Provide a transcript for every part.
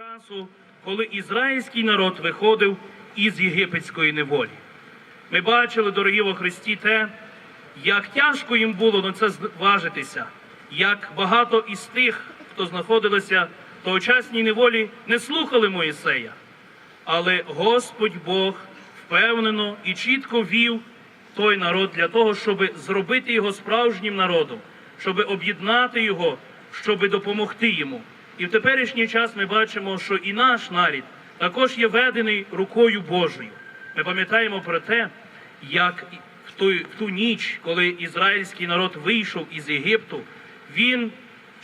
часу, коли ізраїльський народ виходив із єгипетської неволі. Ми бачили, дорогі во Христі, те, як тяжко їм було на це зважитися, як багато із тих, хто знаходилися в тогочасній неволі, не слухали Моїсея. Але Господь Бог впевнено і чітко вів той народ для того, щоб зробити його справжнім народом, щоб об'єднати його, щоб допомогти йому. І в теперішній час ми бачимо, що і наш нарід також є ведений рукою Божою. Ми пам'ятаємо про те, як в ту, в ту ніч, коли ізраїльський народ вийшов із Єгипту, він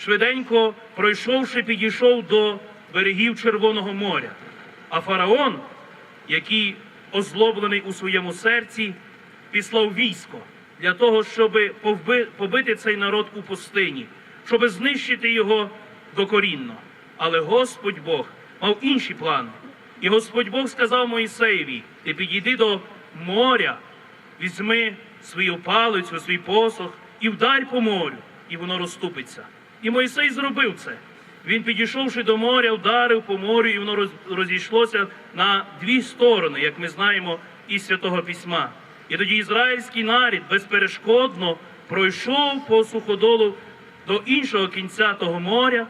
швиденько пройшовши, підійшов до берегів Червоного моря. А фараон, який озлоблений у своєму серці, післав військо для того, щоб побити цей народ у пустині, щоб знищити його докорінно. Але Господь Бог мав інші плани. І Господь Бог сказав Моїсеєві: ти підійди до моря, візьми свою палицю, свій посох і вдарь по морю, і воно розступиться. І Мойсей зробив це. Він, підійшовши до моря, вдарив по морю, і воно розійшлося на дві сторони, як ми знаємо із Святого Письма. І тоді ізраїльський нарід безперешкодно пройшов по суходолу до іншого кінця того моря,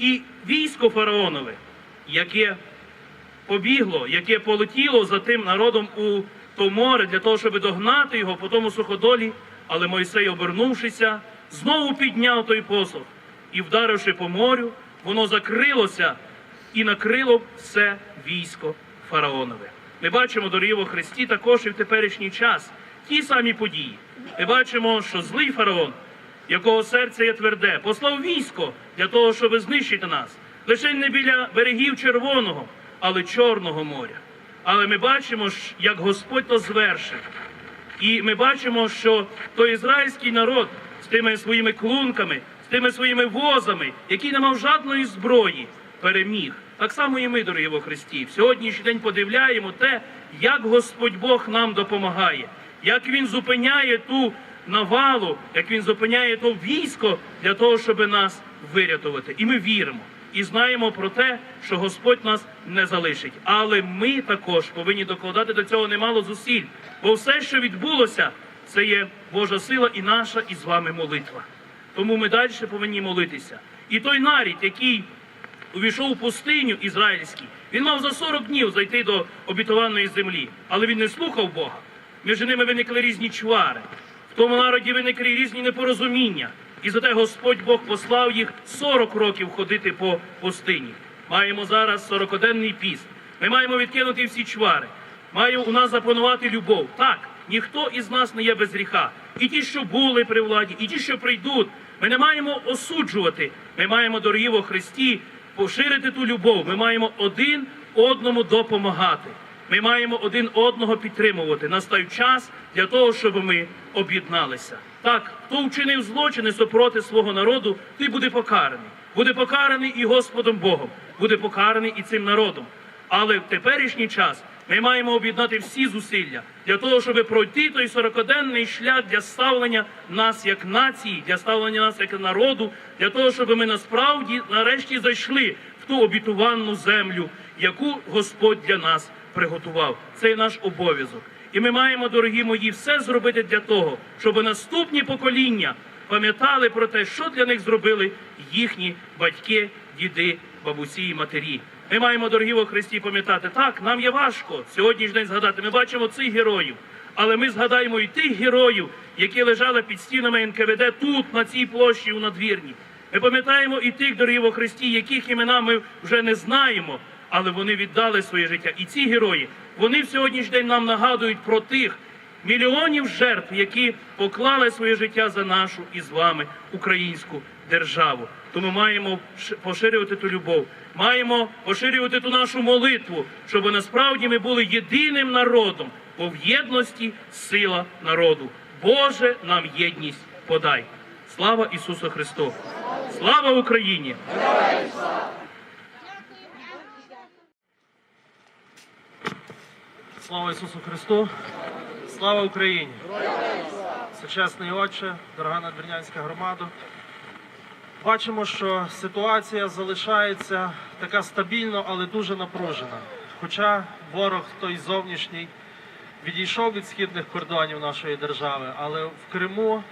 і військо фараонове, яке побігло, яке полетіло за тим народом у то море для того, щоб догнати його по тому суходолі, але Мойсей, обернувшися, знову підняв той посох і, вдаривши по морю, воно закрилося і накрило все військо фараонове. Ми бачимо, дорогі во Христі, також і в теперішній час ті самі події. Ми бачимо, що злий фараон, якого серце є тверде, послав військо для того, щоб знищити нас. Лише не біля берегів Червоного, але Чорного моря. Але ми бачимо, як Господь то звершив. І ми бачимо, що той ізраїльський народ з тими своїми клунками, з тими своїми возами, який не мав жодної зброї, переміг. Так само і ми, дорогі во Христі. В сьогоднішній день подивляємо те, як Господь Бог нам допомагає, як Він зупиняє ту навалу, як Він зупиняє то військо для того, щоб нас вирятувати. І ми віримо. І знаємо про те, що Господь нас не залишить. Але ми також повинні докладати до цього немало зусиль. Бо все, що відбулося, це є Божа сила і наша, і з вами молитва. Тому ми далі повинні молитися. І той нарід, який увійшов у пустиню ізраїльський, він мав за 40 днів зайти до обітованої землі, але він не слухав Бога. Між ними виникли різні чвари. В тому народі виникли різні непорозуміння. І зате Господь Бог послав їх 40 років ходити по пустині. Маємо зараз 40-денний піст. Ми маємо відкинути всі чвари. Має у нас запанувати любов. Так, ніхто із нас не є без гріха. І ті, що були при владі, і ті, що прийдуть. Ми не маємо осуджувати. Ми маємо, дорогі во Христі, поширити ту любов. Ми маємо один одному допомагати. Ми маємо один одного підтримувати. Настав час для того, щоб ми об'єдналися. Так, хто вчинив злочини супроти свого народу, той буде покараний. Буде покараний і Господом Богом, буде покараний і цим народом. Але в теперішній час ми маємо об'єднати всі зусилля для того, щоб пройти той сорокоденний шлях для ставлення нас як нації, для ставлення нас як народу, для того, щоб ми насправді нарешті зайшли в ту обітовану землю, яку Господь для нас приготував. Це є наш обов'язок. І ми маємо, дорогі мої, все зробити для того, щоб наступні покоління пам'ятали про те, що для них зробили їхні батьки, діди, бабусі і матері. Ми маємо, дорогі во Христі, пам'ятати, так, нам є важко сьогоднішній день згадати. Ми бачимо цих героїв, але ми згадаємо і тих героїв, які лежали під стінами НКВД тут, на цій площі у надвірні. Ми пам'ятаємо і тих, дорогі во Христі, яких імена ми вже не знаємо, але вони віддали своє життя. І ці герої, вони в сьогоднішній день нам нагадують про тих мільйонів жертв, які поклали своє життя за нашу і з вами українську державу. Тому маємо поширювати ту любов, маємо поширювати ту нашу молитву, щоб насправді ми були єдиним народом, бо в єдності сила народу. Боже, нам єдність подай. Слава Ісусу Христу! Слава Україні! Слава Ісусу Христу! Слава Україні! Сучасний Отче, дорога надвірнянська громада. Бачимо, що ситуація залишається така стабільна, але дуже напружена. Хоча ворог той зовнішній відійшов від східних кордонів нашої держави, але в Криму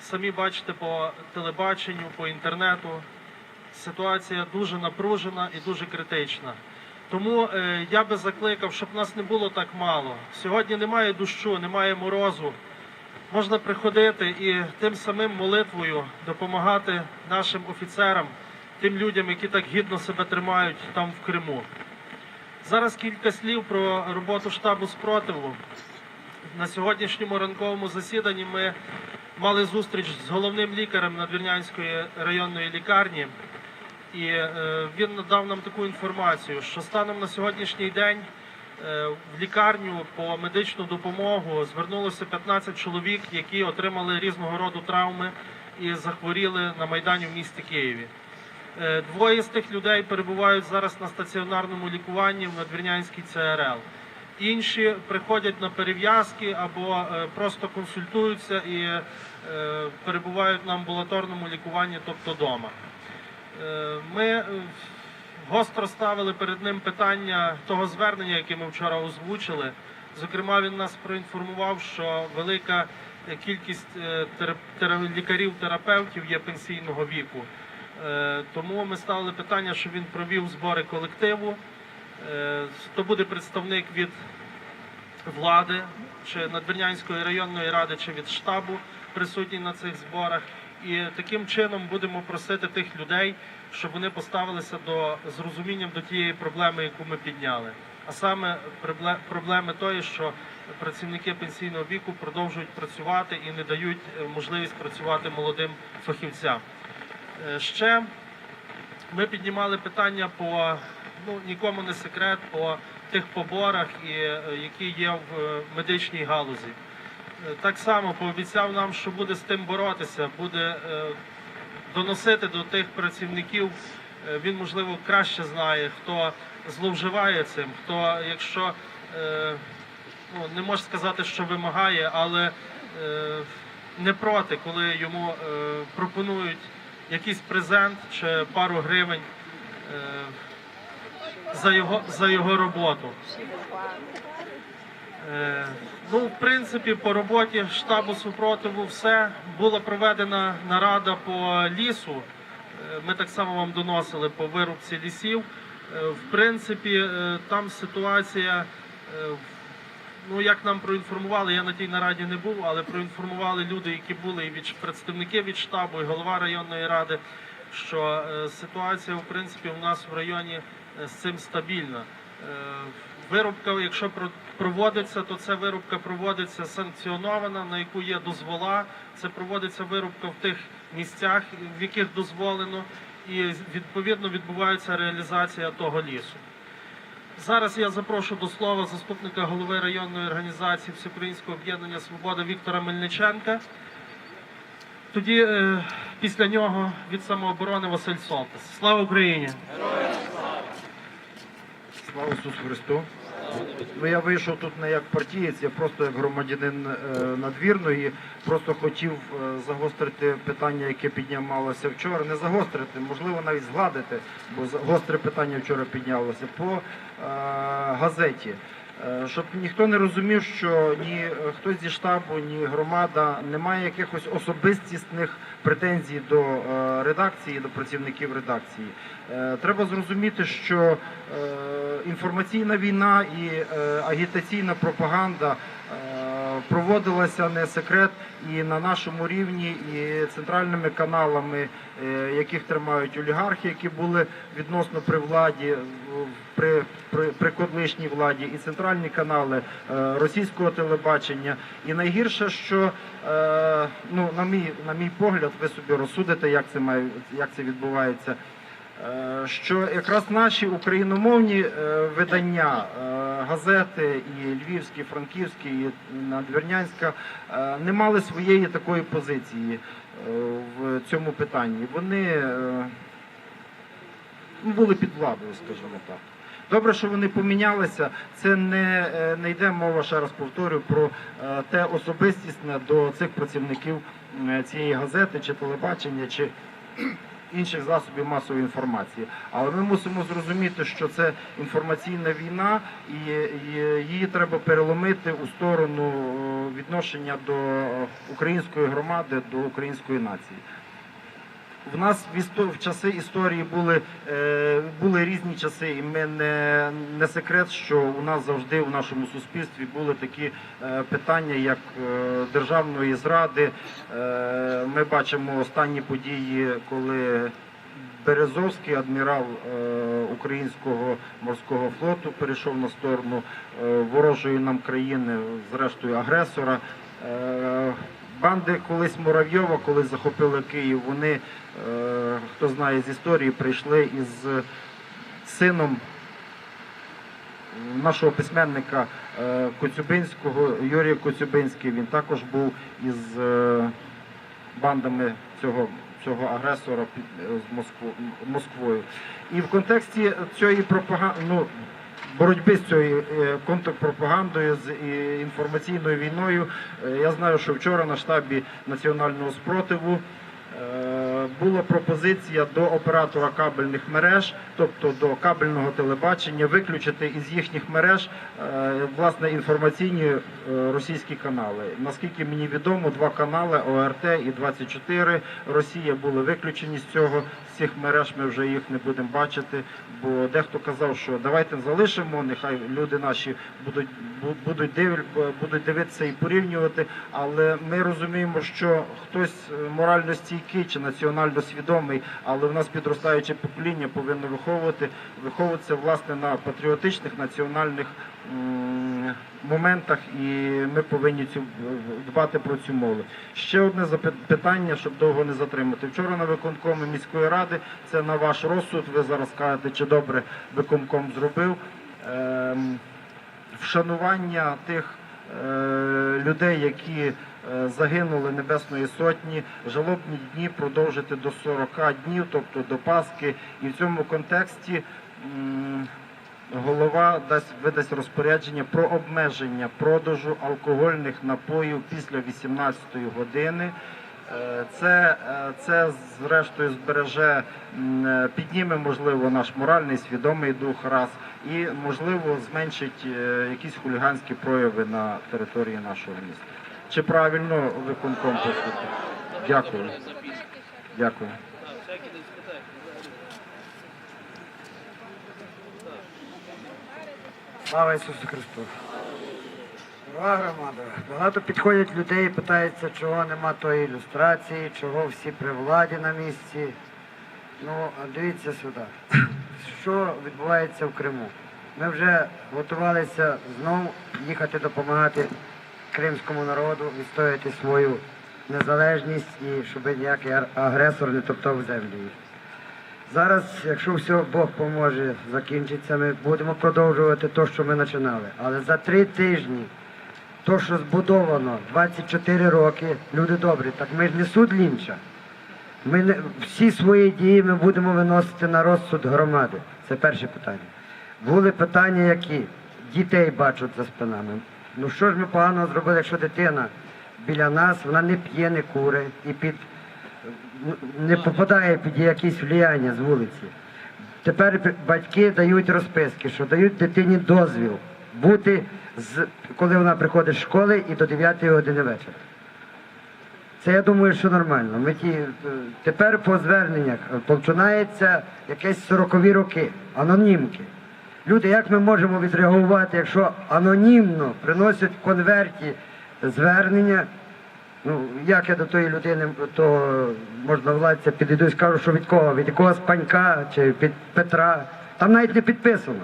самі бачите по телебаченню, по інтернету, ситуація дуже напружена і дуже критична. Тому е, я би закликав, щоб нас не було так мало. Сьогодні немає дощу, немає морозу. Можна приходити і тим самим молитвою допомагати нашим офіцерам, тим людям, які так гідно себе тримають там в Криму. Зараз кілька слів про роботу штабу спротиву. На сьогоднішньому ранковому засіданні ми мали зустріч з головним лікарем Надвірнянської районної лікарні. І е, він надав нам таку інформацію, що станом на сьогоднішній день е, в лікарню по медичну допомогу звернулося 15 чоловік, які отримали різного роду травми і захворіли на майдані в місті Києві. Е, Двоє з тих людей перебувають зараз на стаціонарному лікуванні в Надвірнянській ЦРЛ. Інші приходять на перев'язки або просто консультуються і перебувають на амбулаторному лікуванні, тобто вдома. Е, Ми е, гостро ставили перед ним питання того звернення, яке ми вчора озвучили. Зокрема, він нас проінформував, що велика кількість е, терап- тера- лікарів-терапевтів є пенсійного віку. Тому ми ставили питання, щоб він провів збори колективу. То буде представник від влади чи Надвірнянської районної ради, чи від штабу присутній на цих зборах. І таким чином будемо просити тих людей, щоб вони поставилися до з розумінням до тієї проблеми, яку ми підняли. А саме проблеми тої, що працівники пенсійного віку продовжують працювати і не дають е, можливість працювати молодим фахівцям. Е, Ще ми піднімали питання по ну нікому не секрет по тих поборах, е, які є в медичній галузі. Е, Так само пообіцяв нам, що буде з тим боротися, буде е, доносити до тих працівників. Е, Він можливо краще знає, хто зловживає цим, хто, якщо ну, не можу сказати, що вимагає, але не проти, коли йому пропонують якийсь презент чи пару гривень за, його, за його роботу. Е, Ну, в принципі, по роботі штабу супротиву все. Була проведена нарада по лісу. Е, Ми так само вам доносили по вирубці лісів. Е, В принципі, там ситуація, ну як нам проінформували, я на тій нараді не був, але проінформували люди, які були і від представники від штабу, і голова районної ради, що ситуація, в принципі, у нас в районі з цим стабільна. Вирубка, якщо проводиться, то ця вирубка проводиться санкціонована, на яку є дозвола. Це проводиться вирубка в тих місцях, в яких дозволено, і відповідно відбувається реалізація того лісу. Зараз я запрошу до слова заступника голови районної організації Всеукраїнського об'єднання Свобода Віктора Мельниченка. Тоді е, після нього від самооборони Василь Солтис. Слава Україні! Слава Ісусу Христу. Ну, я вийшов тут не як партієць, я просто як громадянин е, надвірної. Просто хотів е, загострити питання, яке піднімалося вчора. Не загострити, можливо, навіть згладити, бо гостре питання вчора піднялося по е, газеті. Е, Щоб ніхто не розумів, що ні е, хтось зі штабу, ні громада не має якихось особистісних претензій до е, редакції, до працівників редакції. Треба зрозуміти, що інформаційна війна і агітаційна пропаганда проводилася не секрет і на нашому рівні, і центральними каналами, е, яких тримають олігархи, які були відносно при владі, в- при, при, при колишній владі, і центральні канали е, російського телебачення. І найгірше, що е, ну, на мій на мій погляд, ви собі розсудите, як це має як це відбувається. Е, Що якраз наші україномовні е, видання, е, газети і львівські, франківські, і надвірнянська не мали своєї такої позиції в цьому питанні. Вони ну, були під владою, скажімо так. Добре, що вони помінялися. Це не, не йде мова, ще раз повторю, про те особистісне до цих працівників цієї газети чи телебачення, чи інших засобів масової інформації. Але ми мусимо зрозуміти, що це інформаційна війна, і, її треба переломити у сторону е, відношення до е, української громади, до української нації. В нас в, часи історії були, е, були різні часи, і ми не, не секрет, що у нас завжди в нашому суспільстві були такі е, питання, як е, державної зради. Ми бачимо останні події, коли Березовський адмірал українського морського флоту перейшов на сторону ворожої нам країни, зрештою агресора. Банди колись Муравйова, коли захопили Київ, вони, е, хто знає з історії, прийшли із сином нашого письменника е, Коцюбинського, Юрія Коцюбинський. Він також був із е, бандами цього, цього агресора з Москвою. І в контексті цієї пропаганди, ну, боротьби з цією е, контрпропагандою, з е, інформаційною війною, е, я знаю, що вчора на штабі національного спротиву. Була пропозиція до оператора кабельних мереж, тобто до кабельного телебачення, виключити із їхніх мереж власне інформаційні російські канали. Наскільки мені відомо, два канали ОРТ і 24 Росія були виключені з цього. Цих мереж ми вже їх не будемо бачити. Бо дехто казав, що давайте залишимо, нехай люди наші будуть бу- будуть диві- будуть дивитися і порівнювати. Але ми розуміємо, що хтось е, морально стійкий чи національно свідомий, але в нас підростаюче покоління повинно виховувати виховуватися власне на патріотичних національних моментах, і ми повинні цю дбати про цю молодь. Ще одне запит- питання, щоб довго не затримати. Вчора на виконкомі міської ради це на ваш розсуд. Ви зараз кажете, чи добре виконком зробив. Ем, вшанування тих е, людей, які е, загинули Небесної Сотні, жалобні дні продовжити до 40 днів, тобто до Пасхи. І в цьому контексті голова дасть видасть розпорядження про обмеження продажу алкогольних напоїв після 18 години. Е, Це, е, це зрештою збереже, е, підніме, можливо, наш моральний свідомий дух раз і, можливо, зменшить якісь хуліганські прояви на території нашого міста. Чи правильно виконком поступив? Дякую. Дякую. Слава Ісусу Христу! Дорога громада, багато підходять людей і питаються, чого нема тої ілюстрації, чого всі при владі на місці. Ну, дивіться сюди, що відбувається в Криму. Ми вже готувалися знову їхати допомагати кримському народу відстояти свою незалежність і щоб ніякий агресор не топтав землю. Зараз, якщо все Бог поможе, закінчиться, ми будемо продовжувати те, що ми починали. Але за три тижні, то, що збудовано 24 роки, люди добрі, так ми ж не суд лінча. Ми не, всі свої дії ми будемо виносити на розсуд громади. Це перше питання. Були питання, які дітей бачать за спинами. Ну що ж ми поганого зробили, якщо дитина біля нас, вона не п'є, не кури і під не попадає під якісь влияння з вулиці. Тепер батьки дають розписки, що дають дитині дозвіл бути, з, коли вона приходить з школи і до 9 години вечора. Це я думаю, що нормально. Ми ті, е, тепер по зверненнях е, починається якесь 40-ві роки, анонімки. Люди, як ми можемо відреагувати, якщо анонімно приносять конверті звернення, Ну, як я до тої людини, то можна владця підійду і скажу, що від кого? Від якогось панька чи від Петра. Там навіть не підписано.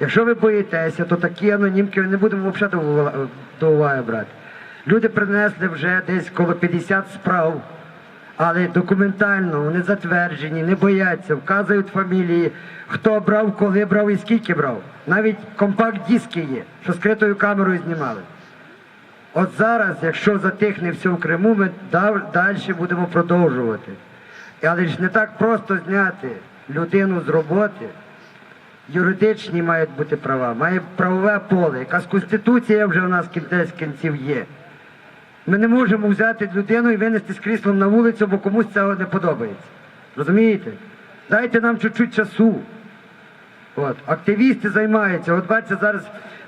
Якщо ви боїтеся, то такі анонімки ми не будемо взагалі до уваги брати. Люди принесли вже десь коло 50 справ, але документально вони затверджені, не бояться, вказують фамілії, хто брав, коли брав і скільки брав. Навіть компакт-диски є, що скритою камерою знімали. От зараз, якщо затихне все в Криму, ми далі будемо продовжувати. Але ж не так просто зняти людину з роботи. Юридичні мають бути права, має правове поле. Якась конституція вже в нас кінець кінців є. Ми не можемо взяти людину і винести з кріслом на вулицю, бо комусь цього не подобається. Розумієте? Дайте нам чуть-чуть часу. От. Активісти займаються. От бачите, зараз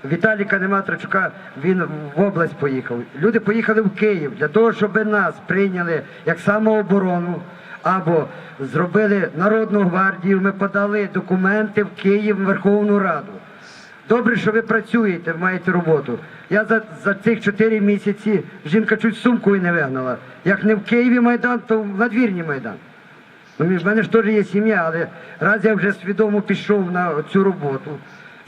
Віталіка нема Трачука, він в область поїхав. Люди поїхали в Київ для того, щоб нас прийняли як самооборону або зробили Народну гвардію. Ми подали документи в Київ в Верховну Раду. Добре, що ви працюєте, маєте роботу. Я за, за цих чотири місяці жінка чуть сумкою не вигнала. Як не в Києві Майдан, то в надвірні Майдан. Ну, в мене ж теж є сім'я, але раз я вже свідомо пішов на цю роботу,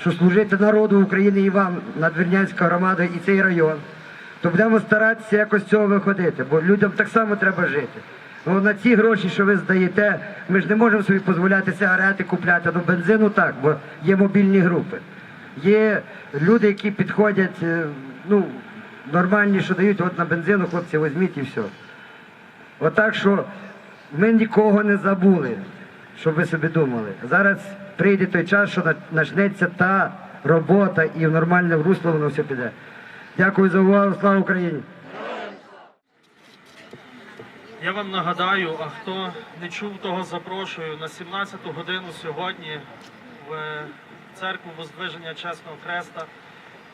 що служити народу України і вам, надвірнянська громада і цей район, то будемо старатися якось цього виходити, бо людям так само треба жити. Ну, на ці гроші, що ви здаєте, ми ж не можемо собі дозволяти сигарети купляти, ну бензину так, бо є мобільні групи. Є люди, які підходять, е, ну, нормальні, що дають, от на бензину, хлопці, візьміть і все. Отак, що ми нікого не забули, щоб ви собі думали. Зараз прийде той час, що почнеться та робота і в нормальне русло воно все піде. Дякую за увагу, слава Україні! Я вам нагадаю, а хто не чув, того запрошую на 17 годину сьогодні в церкву Воздвиження Чесного Хреста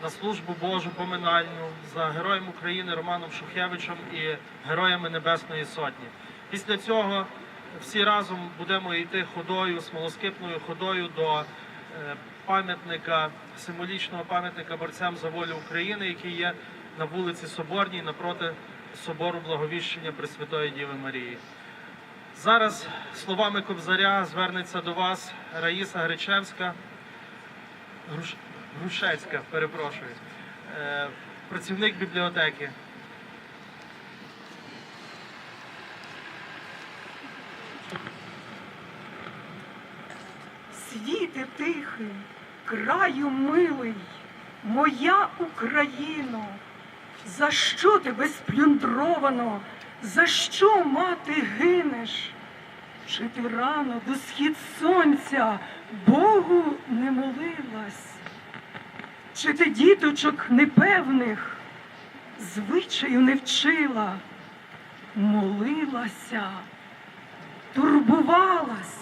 на службу Божу поминальну за героєм України Романом Шухевичем і героями Небесної Сотні. Після цього всі разом будемо йти ходою, смолоскипною ходою до е, пам'ятника, символічного пам'ятника борцям за волю України, який є на вулиці Соборній напроти собору Благовіщення Пресвятої Діви Марії. Зараз словами Кобзаря звернеться до вас Раїса Гречевська, Груш... Грушецька, перепрошую, е, працівник бібліотеки. Світе тихий, краю милий, моя Україно, за що тебе сплюндровано, за що мати гинеш? Чи ти рано до схід сонця Богу не молилась? Чи ти діточок непевних звичаю не вчила, молилася, турбувалась?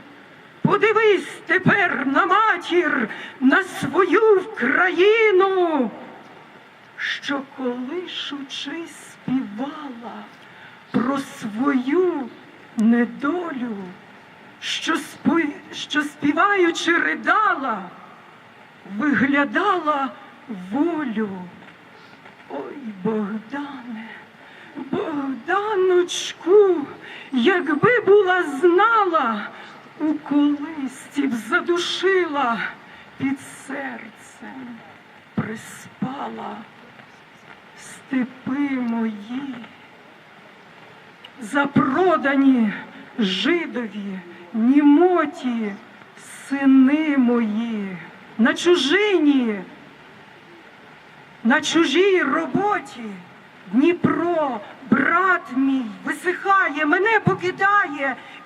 Подивись тепер на матір, на свою Вкраїну, що колишучи співала про свою недолю, що, спо- що співаючи ридала, виглядала волю. Ой, Богдане, Богданочку, якби була знала, у колисці б задушила, під серцем приспала степи мої, запродані жидові, німоті, сини мої, на чужині на чужій роботі Дніпро, брат мій, висихає, мене покидає,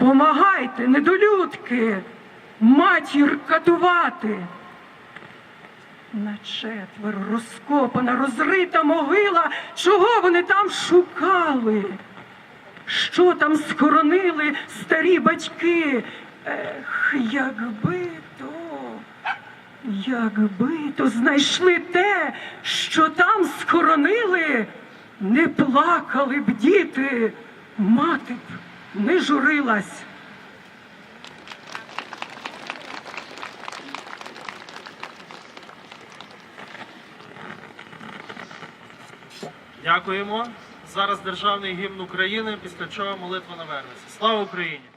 Помагайте, недолюдки, матір катувати. На четверо розкопана, розрита могила, чого вони там шукали? Що там схоронили старі батьки? Ех, якби то, якби то знайшли те, що там схоронили, не плакали б діти, мати б не журилась. Дякуємо. Зараз державний гімн України, після чого молитва навернеться. Слава Україні!